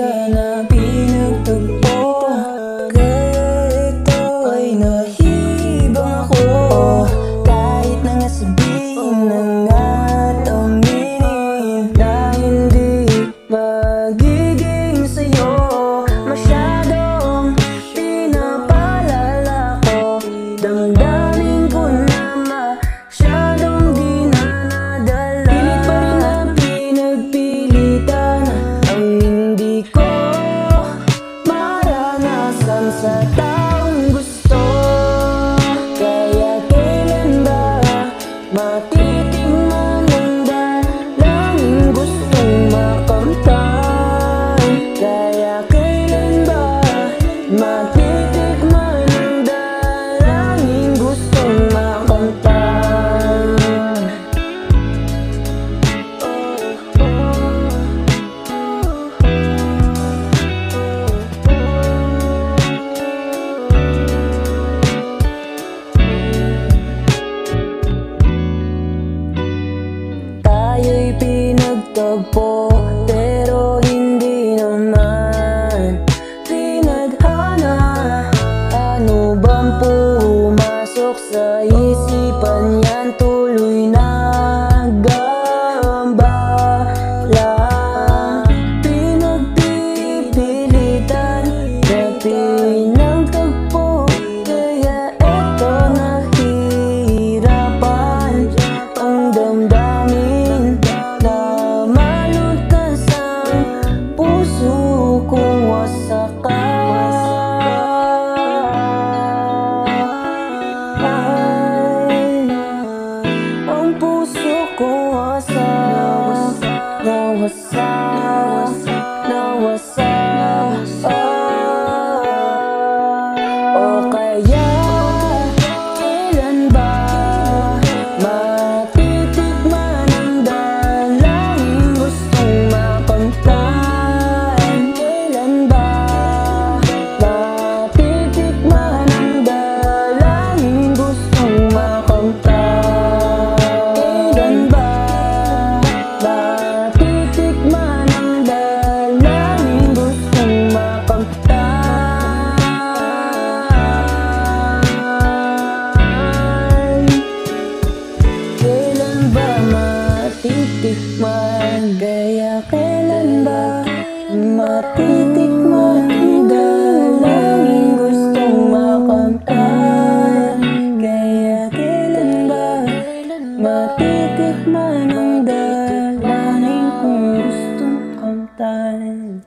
after night. nagtagpo Pero hindi naman Pinagana Ano bang pumasok sa isipan niyan Tuloy na what's up, know what's up. done.